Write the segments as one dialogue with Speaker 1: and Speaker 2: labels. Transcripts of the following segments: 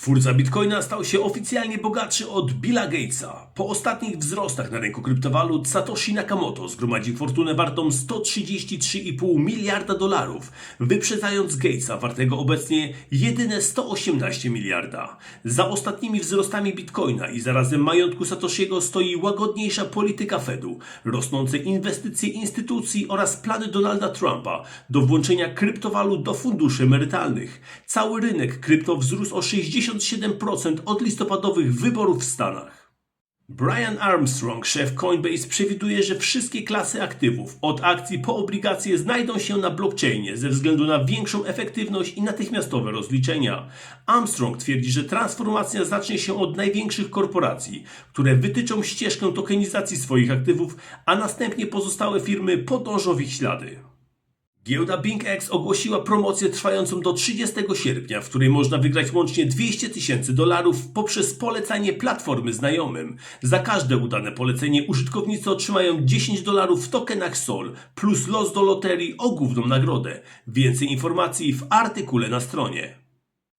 Speaker 1: Twórca Bitcoina stał się oficjalnie bogatszy od Billa Gatesa. Po ostatnich wzrostach na rynku kryptowalut Satoshi Nakamoto zgromadził fortunę wartą 133,5 miliarda dolarów, wyprzedzając Gatesa wartego obecnie jedyne 118 miliarda. Za ostatnimi wzrostami Bitcoina i zarazem majątku Satoshiego stoi łagodniejsza polityka Fedu, rosnące inwestycje instytucji oraz plany Donalda Trumpa do włączenia kryptowalut do funduszy emerytalnych. Cały rynek krypto wzrósł o 67% od listopadowych wyborów w Stanach. Brian Armstrong, szef Coinbase, przewiduje, że wszystkie klasy aktywów, od akcji po obligacje, znajdą się na blockchainie ze względu na większą efektywność i natychmiastowe rozliczenia. Armstrong twierdzi, że transformacja zacznie się od największych korporacji, które wytyczą ścieżkę tokenizacji swoich aktywów, a następnie pozostałe firmy podążą w ich ślady. Giełda BingX ogłosiła promocję trwającą do 30 sierpnia, w której można wygrać łącznie 200 tysięcy dolarów poprzez polecanie platformy znajomym. Za każde udane polecenie użytkownicy otrzymają 10 dolarów w tokenach SOL plus los do loterii o główną nagrodę. Więcej informacji w artykule na stronie.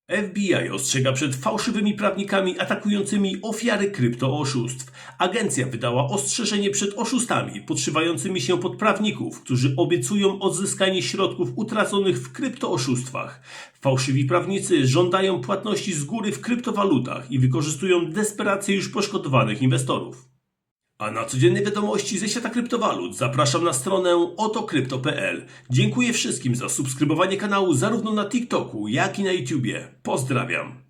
Speaker 1: FBI ostrzega przed fałszywymi prawnikami atakującymi ofiary kryptooszustw. Agencja wydała ostrzeżenie przed oszustami podszywającymi się pod prawników, którzy obiecują odzyskanie środków utraconych w kryptooszustwach. Fałszywi prawnicy żądają płatności z góry w kryptowalutach i wykorzystują desperację już poszkodowanych inwestorów. A na codzienne wiadomości ze świata kryptowalut zapraszam na stronę otokrypto.pl. Dziękuję wszystkim za subskrybowanie kanału zarówno na TikToku, jak i na YouTubie. Pozdrawiam.